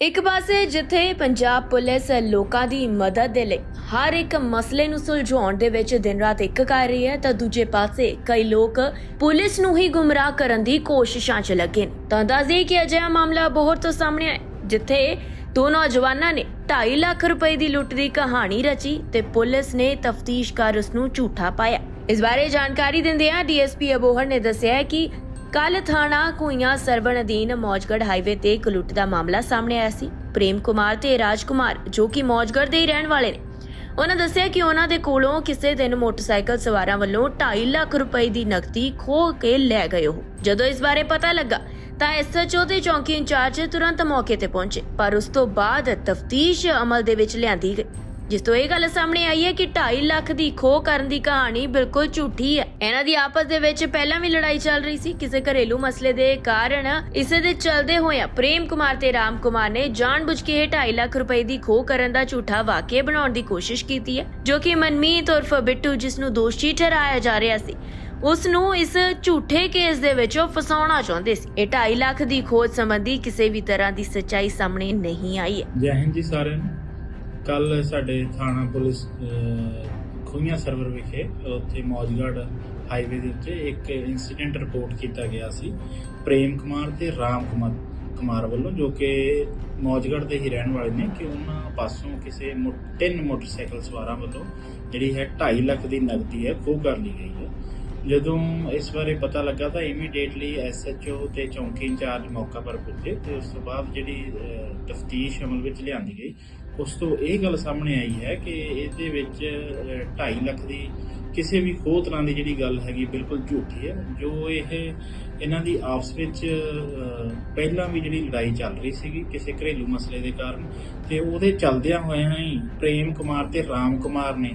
ਇੱਕ ਪਾਸੇ ਜਿੱਥੇ ਪੰਜਾਬ ਪੁਲਿਸ ਲੋਕਾਂ ਦੀ ਮਦਦ ਦੇ ਲਈ ਹਰ ਇੱਕ ਮਸਲੇ ਨੂੰ ਸੁਲਝਾਉਣ ਦੇ ਵਿੱਚ ਦਿਨ ਰਾਤ ਇੱਕ ਕਰ ਰਹੀ ਹੈ, ਤਾਂ ਦੂਜੇ ਪਾਸੇ ਕਈ ਲੋਕ ਪੁਲਿਸ ਨੂੰ ਹੀ ਗੁੰਮਰਾਹ ਕਰਨ ਦੀ ਕੋਸ਼ਿਸ਼ਾਂ 'ਚ ਲੱਗੇ ਨੇ। ਤਾਂ ਦੱਸਦੇ ਕਿ ਅਜਿਹਾ ਮਾਮਲਾ ਬਹੁਤ ਤੋਂ ਸਾਹਮਣੇ ਆਇਆ ਜਿੱਥੇ ਦੋ ਨੌਜਵਾਨਾਂ ਨੇ 2.5 ਲੱਖ ਰੁਪਏ ਦੀ ਲੁੱਟ ਦੀ ਕਹਾਣੀ ਰਚੀ ਤੇ ਪੁਲਿਸ ਨੇ ਤਫਤੀਸ਼ ਕਰ ਉਸ ਨੂੰ ਝੂਠਾ ਪਾਇਆ। ਇਸ ਬਾਰੇ ਜਾਣਕਾਰੀ ਦਿੰਦਿਆਂ ਡੀਐਸਪੀ ਅਬੋਹਰ ਨੇ ਦੱਸਿਆ ਕਿ ਕੱਲ ਥਾਣਾ ਕੁਈਆਂ ਸਰਵਣ ਅਧੀਨ ਮੌਜਗੜ ਹਾਈਵੇ ਤੇ ਇੱਕ ਲੁੱਟ ਦਾ ਮਾਮਲਾ ਸਾਹਮਣੇ ਆਇਆ ਸੀ। ਪ੍ਰੇਮ ਕੁਮਾਰ ਤੇ ਰਾਜ ਕੁਮਾਰ ਜੋ ਕਿ ਮੌਜਗੜ ਦੇ ਹੀ ਰਹਿਣ ਵਾਲੇ ਨੇ। ਉਹਨਾਂ ਦੱਸਿਆ ਕਿ ਉਹਨਾਂ ਦੇ ਕੋਲੋਂ ਕਿਸੇ ਦਿਨ ਮੋਟਰਸਾਈਕਲ ਸਵਾਰਾਂ ਵੱਲੋਂ 2.5 ਲੱਖ ਰੁਪਏ ਦੀ ਨਕਦੀ ਖੋਹ ਕੇ ਲੈ ਗਏ ਉਹ। ਜਦੋਂ ਇਸ ਬਾਰੇ ਪਤਾ ਲੱਗਾ, ਤਾਂ ਐਸਐਚਓ ਤੇ ਚੌਂਕੀ ਇੰਚਾਰਜ ਤੁਰੰਤ ਮੌਕੇ ਤੇ ਪਹੁੰਚੇ, ਪਰ ਉਸ ਤੋਂ ਬਾਅਦ ਤਫਤੀਸ਼ ਅਮਲ ਦੇ ਵਿੱਚ ਲਿਆਂਦੀ ਗਈ। ਜਿਸ ਤੋਂ ਇਹ ਗੱਲ ਸਾਹਮਣੇ ਆਈ ਹੈ ਕਿ 2.5 ਲੱਖ ਦੀ ਖੋਹ ਕਰਨ ਦੀ ਕਹਾਣੀ ਬਿਲਕੁਲ ਝੂਠੀ ਹੈ। ਇਹਨਾਂ ਦੀ ਆਪਸ ਦੇ ਵਿੱਚ ਪਹਿਲਾਂ ਵੀ ਲੜਾਈ ਚੱਲ ਰਹੀ ਸੀ। ਕਿਸੇ ਘਰੇਲੂ ਮਸਲੇ ਦੇ ਕਾਰਨ ਇਸੇ ਦੇ ਚਲਦੇ ਹੋਇਆ ਪ੍ਰੇਮ ਕੁਮਾਰ ਤੇ ਰਾਮ ਕੁਮਾਰ ਨੇ ਜਾਣਬੁੱਝ ਕੇ 2.5 ਲੱਖ ਰੁਪਏ ਦੀ ਖੋਹ ਕਰਨ ਦਾ ਝੂਠਾ ਵਾਕਿਆ ਬਣਾਉਣ ਦੀ ਕੋਸ਼ਿਸ਼ ਕੀਤੀ ਹੈ, ਜੋ ਕਿ ਮਨਮੀਤ ਉਰਫ ਬਿੱਟੂ ਜਿਸ ਨੂੰ ਦੋਸ਼ੀ ਠਹਿਰਾਇਆ ਜਾ ਰਿਹਾ ਸੀ, ਉਸ ਨੂੰ ਇਸ ਝੂਠੇ ਕੇਸ ਦੇ ਵਿੱਚ ਉਹ ਫਸਾਉਣਾ ਚਾਹੁੰਦੇ ਸੀ। ਇਹ 2.5 ਲੱਖ ਦੀ ਖੋਜ ਸੰਬੰਧੀ ਕਿਸੇ ਵੀ ਤਰ੍ਹਾਂ ਦੀ ਸੱਚਾਈ ਸਾਹਮਣੇ ਨਹੀਂ ਆਈ ਹੈ। ਜੈ ਹਿੰਦ ਜੀ ਸਾਰਿਆਂ ਨੂੰ। ਕੱਲ ਸਾਡੇ ਥਾਣਾ ਪੁਲਿਸ ਅਹ, ਖੂਹੀਆਂ ਸਰਵਰ ਵਿਖੇ ਉੱਥੇ ਮੌਜਗੜ ਹਾਈਵੇ ਦੇ ਉੱਤੇ ਇੱਕ ਇਨਸੀਡੈਂਟ ਰਿਪੋਰਟ ਕੀਤਾ ਗਿਆ ਸੀ। ਪ੍ਰੇਮ ਕੁਮਾਰ ਤੇ ਰਾਮ ਕੁਮਾਰ ਕੁਮਾਰ ਵੱਲੋਂ ਜੋ ਕਿ ਮੌਜਗੜ ਦੇ ਹੀ ਰਹਿਣ ਵਾਲੇ ਨੇ ਕਿ ਉਹਨਾਂ ਪਾਸੋਂ ਕਿਸੇ ਮੋ- ਤਿੰਨ ਮੋਟਰਸਾਈਕਲ ਸਵਾਰਾਂ ਵੱਲੋਂ ਜਿਹੜੀ ਹੈ 2.5 ਲੱਖ ਦੀ ਨਕਦੀ ਹੈ ਖੋਹ ਕਰ ਲਈ ਗਈ ਹੈ। ਜਦੋਂ ਇਸ ਬਾਰੇ ਪਤਾ ਲੱਗਾ ਤਾਂ ਇਮੀਡੀਏਟਲੀ ਐਸਐਚਓ ਤੇ ਚੌਂਕੀ ਇੰਚਾਰਜ ਮੌਕਾ ਪਰ ਪੁੱਜੇ ਤੇ ਉਸ ਤੋਂ ਬਾਅਦ ਜਿਹੜੀ ਤਫਤੀਸ਼ ਅਮਲ ਵਿੱਚ ਲਿਆਂਦੀ ਗਈ, ਉਸ ਤੋਂ ਇਹ ਗੱਲ ਸਾਹਮਣੇ ਆਈ ਹੈ ਕਿ ਇਹਦੇ ਵਿੱਚ 2.5 ਲੱਖ ਦੀ ਕਿਸੇ ਵੀ ਹੋਰ ਤਰ੍ਹਾਂ ਦੀ ਜਿਹੜੀ ਗੱਲ ਹੈਗੀ ਬਿਲਕੁਲ ਝੂਠੀ ਹੈ, ਜੋ ਇਹ ਇਹਨਾਂ ਦੀ ਆਪਸ ਵਿੱਚ ਪਹਿਲਾਂ ਵੀ ਜਿਹੜੀ ਲੜਾਈ ਚੱਲ ਰਹੀ ਸੀਗੀ ਕਿਸੇ ਘਰੇਲੂ ਮਸਲੇ ਦੇ ਕਾਰਨ ਤੇ ਉਹਦੇ ਚੱਲਦਿਆਂ ਹੋਇਆਂ ਹੀ ਪ੍ਰੇਮ ਕੁਮਾਰ ਤੇ ਰਾਮ ਕੁਮਾਰ ਨੇ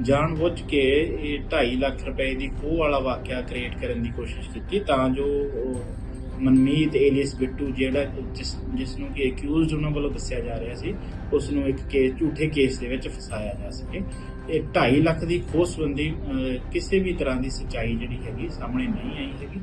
ਜਾਣਬੁੱਝ ਕੇ ਇਹ 2.5 ਲੱਖ ਰੁਪਏ ਦੀ ਖੋਹ ਵਾਲਾ ਵਾਕਿਆ ਕ੍ਰੀਏਟ ਕਰਨ ਦੀ ਕੋਸ਼ਿਸ਼ ਕੀਤੀ, ਤਾਂ ਜੋ ਉਹ ਮਨਮੀਤ ਏਲੀਅਸ ਬਿੱਟੂ ਜਿਹੜਾ ਜਿਸ ਜਿਸ ਨੂੰ ਕਿ ਅਕਿਊਜ਼ਡ ਉਹਨਾਂ ਵੱਲੋਂ ਦੱਸਿਆ ਜਾ ਰਿਹਾ ਸੀ ਉਸ ਨੂੰ ਇੱਕ ਕੇਸ ਝੂਠੇ ਕੇਸ ਦੇ ਵਿੱਚ ਫਸਾਇਆ ਜਾ ਸਕੇ। ਇਹ 2.5 ਲੱਖ ਦੀ ਖੋਹ ਸੰਬੰਧੀ ਕਿਸੇ ਵੀ ਤਰ੍ਹਾਂ ਦੀ ਸੱਚਾਈ ਜਿਹੜੀ ਹੈਗੀ ਸਾਹਮਣੇ ਨਹੀਂ ਆਈ ਹੈਗੀ।